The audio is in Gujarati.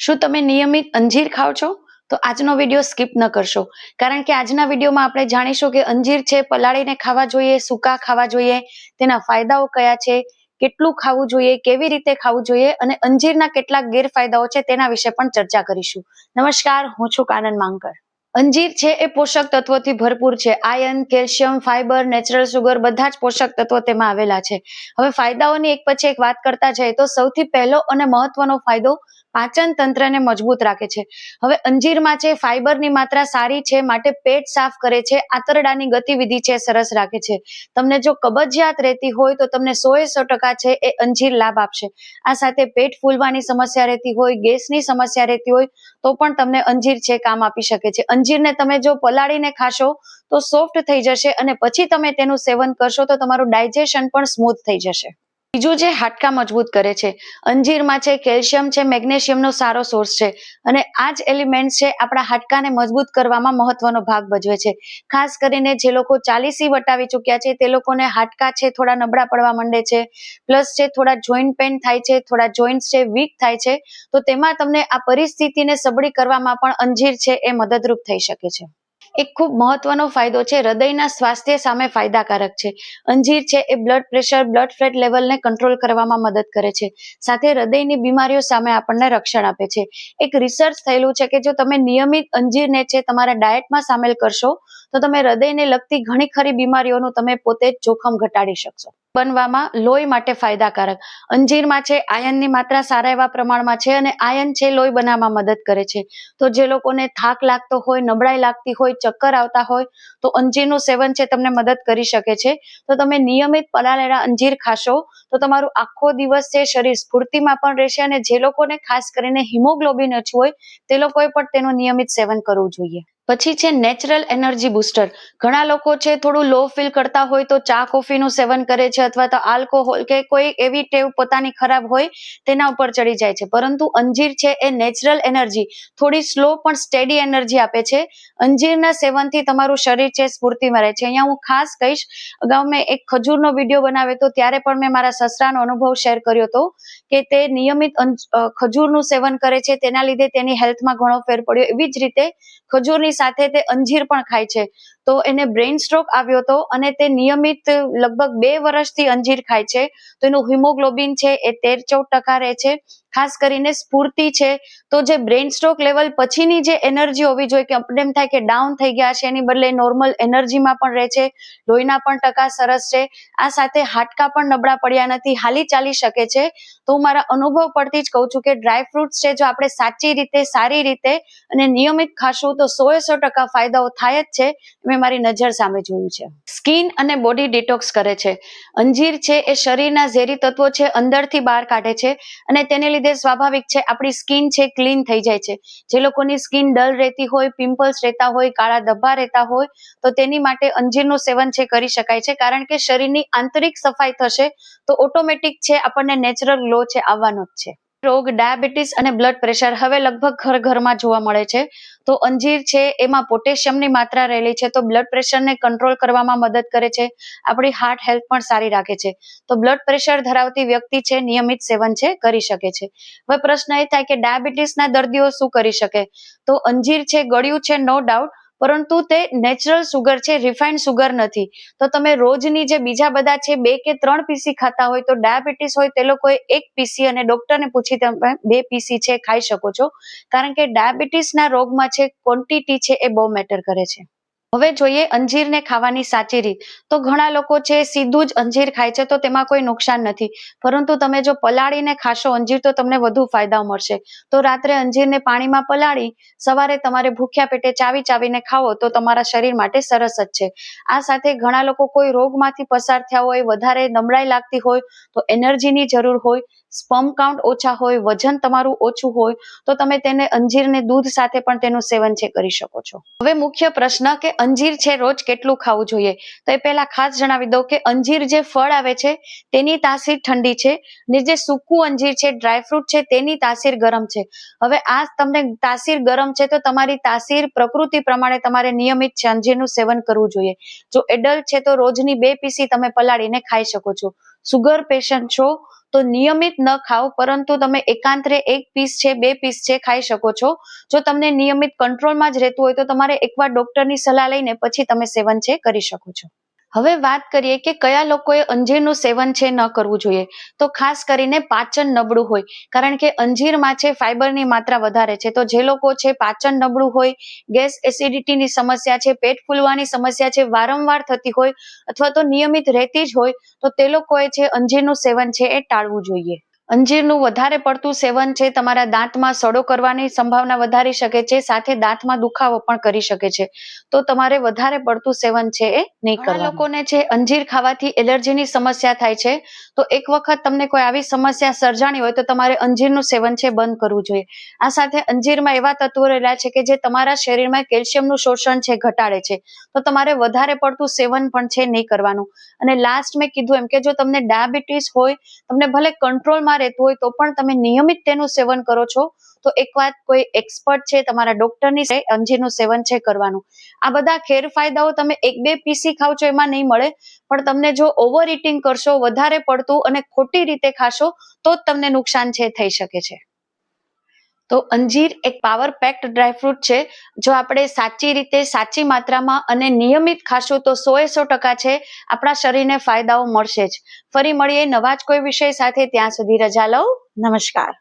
શું તમે નિયમિત અંજીર ખાઓ છો? તો આજનો વીડિયો સ્કીપ ન કરશો. કારણ કે આજના વિડીયોમાં આપણે જાણીશું કે અંજીર છે પલાળીને ખાવા જોઈએ, સૂકા ખાવા જોઈએ, તેના ફાયદાઓ કયા છે, કેટલું ખાવું જોઈએ, કેવી રીતે ખાવું જોઈએ અને અંજીરના કેટલાક ગેરફાયદાઓ છે તેના વિશે પણ ચર્ચા કરીશું. નમસ્કાર, હું છું કાનન માંકર અંજીર છે એ પોષક તત્વોથી ભરપૂર છે. Iron calcium fibre natural sugar બધા જ પોષક તત્વો તેમાં આવેલા છે. હવે ફાયદાઓની એક પછી એક વાત કરતા જઈએ તો સૌથી પહેલો અને મહત્વનો ફાયદો પાચન તંત્રને મજબૂત રાખે છે. હવે અંજીરમાં છે ફાઇબરની માત્રા સારી છે, માટે પેટ સાફ કરે છે, આંતરડાની ગતિવિધિ છે, સરસ રાખે છે. તમને જો કબજિયાત રહેતી હોય તો તમને સો એ સો ટકા છે એ અંજીર લાભ આપશે. આ સાથે પેટ ફૂલવાની સમસ્યા રહેતી હોય, ગેસની સમસ્યા રહેતી હોય, તો પણ તમને અંજીર છે કામ આપી શકે છે. અંજીરને તમે જો પલાળીને ખાશો તો સોફ્ટ થઈ જશે અને પછી તમે તેનું સેવન કરશો તો તમારું ડાયજેશન પણ સ્મૂથ થઈ જશે. બીજું જે હાડકા મજબૂત કરે છે, અંજીરમાં છે, કેલ્શિયમ છે, મેગ્નેશિયમનો સારો સોર્સ છે અને આ જ એલિમેન્ટ છે આપણા હાડકાને મજબૂત કરવામાં મહત્વનો ભાગ ભજવે છે. ખાસ કરીને જે લોકો ચાલીસી વટાવી ચૂક્યા છે તે લોકોને હાડકા છે થોડા નબળા પડવા માંડે છે, પ્લસ છે થોડા જોઈન્ટ પેન થાય છે, થોડા જોઈન્ટ્સ છે વીક થાય છે, તો તેમાં તમને આ પરિસ્થિતિને સબળી કરવામાં પણ અંજીર છે એ મદદરૂપ થઈ શકે છે. એક ખૂબ મહત્વનો ફાયદો છે. હૃદયના સ્વાસ્થ્ય સામે ફાયદાકારક છે. અંજીર છે એ બ્લડ પ્રેશર બ્લડ ફેટ લેવલને કંટ્રોલ કરવામાં મદદ કરે છે. સાથે હૃદયની બીમારીઓ સામે આપણને રક્ષણ આપે છે. એક રિસર્ચ થયેલું છે કે જો તમે નિયમિત અંજીરને છે તમારા ડાયટમાં સામેલ કરશો તો તમે હૃદયને લગતી ઘણી ખરી બીમારીઓનું તમે પોતે જોખમ ઘટાડી શકશો. બનવામાં લોહી માટે ફાયદાકારક. અંજીરમાં છે, આયનની માત્રા સારા એવા પ્રમાણમાં છે અને આયન છે, લોહી બનાવવામાં મદદ કરે છે. તો જે લોકોને થાક લાગતો હોય, નબળાઈ લાગતી હોય, ચક્કર આવતા હોય, તો અંજીરનું સેવન છે, તમને મદદ કરી શકે છે. તો તમે નિયમિત પલાળેલા અંજીર ખાશો, તો તમારું આખો દિવસ છે, શરીર સ્ફૂર્તિમાં પણ રહેશે અને જે લોકોને ખાસ કરીને હિમોગ્લોબિન ઓછું હોય, તે લોકોએ પણ તેનું નિયમિત સેવન કરવું જોઈએ. પછી છે નેચરલ એનર્જી બુસ્ટર. ઘણા લોકો છે થોડું લો ફીલ કરતા હોય તો ચા કોફીનું સેવન કરે છે અથવા તો આલ્કોહોલ કે કોઈ એવી ટેવ પોતાની ખરાબ હોય તેના ઉપર ચડી જાય છે. પરંતુ અંજીર છે એ નેચરલ એનર્જી, થોડી સ્લો પણ સ્ટેડી એનર્જી આપે છે. અંજીરના સેવનથી તમારું શરીર છે સ્ફૂર્તિમાં રહે છે. અહીંયા હું ખાસ કહીશ, અગાઉ મેં એક ખજૂરનો વીડિયો બનાવ્યો હતો ત્યારે પણ મેં મારા સસરાનો અનુભવ શેર કર્યો હતો કે તે નિયમિત ખજૂરનું સેવન કરે છે. તેના લીધે તેની હેલ્થમાં ઘણો ફેર પડ્યો. એવી જ રીતે ખજૂરની સાથે તે અંજીર પણ ખાય છે. તો એને બ્રેઇન સ્ટ્રોક આવ્યો હતો અને તે નિયમિત લગભગ બે વર્ષથી અંજીર ખાય છે. તો એનું હિમોગ્લોબિન છે એ તેર ચૌદ ટકા રહે છે. ખાસ કરીને સ્ફૂર્તિ છે, તો જે બ્રેઇન સ્ટ્રોક લેવલ પછીની જે એનર્જી હોવી જોઈએ કે આપણે થાય કે ડાઉન થઈ ગયા છે, એની બદલે નોર્મલ એનર્જીમાં પણ રહે છે, લોહીના પણ ટકા સરસ છે, આ સાથે હાડકા પણ નબળા પડ્યા નથી, હાલી ચાલી શકે છે. તો હું મારા અનુભવ પરથી જ કહું છું કે ડ્રાય ફ્રૂટ્સ છે, જો આપણે સાચી રીતે, સારી રીતે અને નિયમિત ખાશું, તો સો એ સો ટકા ફાયદાઓ થાય જ છે, મેં મારી નજર સામે જોયું છે. સ્કિન અને બોડી ડિટોક્સ કરે છે. અંજીર છે, એ શરીરના ઝેરી તત્વો છે, અંદરથી બહાર કાઢે છે અને તેને લીધે સ્વાભાવિક છે, આપણી સ્કિન છે ક્લીન થઈ જાય છે. જે લોકોની સ્કિન ડલ રહેતી હોય, પિમ્પલ્સ રહેતા હોય, કાળા ધબ્બા રહેતા હોય, તો તેની માટે અંજીરનું સેવન છે, કરી શકાય છે. કારણ કે શરીરની આંતરિક સફાઈ થશે, તો ઓટોમેટિક છે, આપણને નેચરલ ગ્લો છે, આવવાનો જ છે. રોગ, ડાયાબિટીસ અને બ્લડ પ્રેશર હવે લગભગ ઘર ઘરમાં જોવા મળે છે. તો અંજીર છે, એમાં પોટેશિયમની માત્રા રહેલી છે, તો બ્લડ પ્રેશરને કંટ્રોલ કરવામાં મદદ કરે છે. આપણી હાર્ટ હેલ્થ પણ સારી રાખે છે. તો બ્લડ પ્રેશર ધરાવતી વ્યક્તિ છે, નિયમિત સેવન છે, કરી શકે છે. હવે પ્રશ્ન એ થાય કે ડાયાબિટીસના દર્દીઓ શું કરી શકે? તો અંજીર છે, ગળ્યું છે, નો ડાઉટ. પરંતુ તે નેચરલ સુગર છે રિફાઇન્ડ સુગર નથી. તો તમે રોજની જે બીજા બધા છે, બે કે ત્રણ પીસી ખાતા હોય, તો ડાયાબિટીસ હોય, તે લોકોએ એક પીસી અને ડોક્ટરને પૂછી તમે બે પીસી છે, ખાઈ શકો છો. કારણ કે ડાયાબિટીસના રોગમાં છે ક્વોન્ટિટી છે, એ બહુ મેટર કરે છે. હવે જોઈએ અંજીરને ખાવાની સાચી રીત તો ઘણા લોકો છે, સીધું જ અંજીર ખાય છે, તો તેમાં કોઈ નુકસાન નથી. પરંતુ તમે જો પલાળીને ખાશો અંજીર, તો તમને વધુ ફાયદા મળશે. તો રાત્રે અંજીરને પાણીમાં પલાળી, સવારે તમારે ભૂખ્યા પેટે ચાવી ચાવીને ખાવો, તો તમારા શરીર માટે સરસ જ છે. આ સાથે ઘણા લોકો કોઈ રોગમાંથી પસાર થયા હોય, વધારે નબળાઈ લાગતી હોય, તો એનર્જીની જરૂર હોય સ્પમ કાઉન્ટ ઓછા હોય, વજન તમારું ઓછું હોય, તો તમે તેને અંજીરને દૂધ સાથે પણ તેનું સેવન છે, કરી શકો છો. હવે મુખ્ય પ્રશ્ન કે અંજીર છે રોજ કેટલું ખાવું જોઈએ? તો એ પહેલા ખાસ જણાવી દઉં કે અંજીર જે ફળ આવે છે, તેની તાસીર ઠંડી છે ને જે સૂકું અંજીર છે ડ્રાયફ્રૂટ છે, તેની તાસીર ગરમ છે. હવે આ તમને તાસીર ગરમ છે તો તમારી તાસીર પ્રકૃતિ પ્રમાણે તમારે નિયમિત છે અંજીરનું સેવન કરવું જોઈએ. જો એડલ્ટ છે તો રોજની બે પીસી તમે પલાળીને ખાઈ શકો છો. સુગર પેશન્ટ છો, તો નિયમિત ન ખાઓ, પરંતુ તમે એકાંતરે એક પીસ છે, બે પીસ છે ખાઈ શકો છો. જો તમને નિયમિત કંટ્રોલમાં જ રહેતું હોય, તો તમારે એકવાર ડોક્ટરની સલાહ લઈને પછી તમે સેવન છે કરી શકો છો. હવે વાત કરીએ કે કયા લોકોએ અંજીરનું સેવન છે ન કરવું જોઈએ? તો ખાસ કરીને પાચન નબળું હોય. કારણ કે અંજીરમાં છે ફાઈબરની માત્રા વધારે છે. તો જે લોકો છે પાચન નબળું હોય, ગેસ એસિડિટીની સમસ્યા છે, પેટ ફૂલવાની સમસ્યા છે, વારંવાર થતી હોય અથવા તો નિયમિત રહેતી જ હોય, તો તે લોકોએ છે અંજીરનું સેવન છે એ ટાળવું જોઈએ. અંજીરનું વધારે પડતું સેવન છે તમારા દાંતમાં સડો કરવાની સંભાવના વધારી શકે છે સાથે દાંતમાં દુખાવો પણ કરી શકે છે. તો તમારે વધારે પડતું સેવન છે એ નહીં કરવા લોકોને છે અંજીર ખાવાથી એલર્જીની સમસ્યા થાય છે. તો એક વખત તમને કોઈ આવી સમસ્યા સર્જાણી હોય તો તમારે અંજીરનું સેવન છે બંધ કરવું જોઈએ. આ સાથે અંજીરમાં એવા તત્વો રહેલા છે કે જે તમારા શરીરમાં કેલ્શિયમનું શોષણ છે ઘટાડે છે. તો તમારે વધારે પડતું સેવન પણ છે નહીં કરવાનું. અને લાસ્ટ મેં કીધું એમ કે જો તમને ડાયાબિટીસ હોય તમને ભલે કંટ્રોલમાં રહેતું હોય તો પણ તમે નિયમિત તેનું સેવન કરો છો. તો એક વાત કોઈ એક્સપર્ટ છે, તમારા ડોક્ટરની અંજીરનું સેવન છે કરવાનું. આ બધા ગેરફાયદાઓ તમે એક બે પીસી ખાવ છો એમાં નહીં મળે. પણ તમને જો ઓવર ઇટિંગ કરશો, વધારે પડતું અને ખોટી રીતે ખાશો, તો જ તમને નુકસાન છે, થઈ શકે છે. તો અંજીર એક પાવર પેક્ડ ડ્રાયફ્રૂટ છે. જો આપણે સાચી રીતે સાચી માત્રામાં અને નિયમિત ખાશું તો સો એ સો ટકા છે. આપણા શરીરને ફાયદાઓ મળશે જ. ફરી મળીએ નવા જ કોઈ વિષય સાથે ત્યાં સુધી રજા લઉં. નમસ્કાર.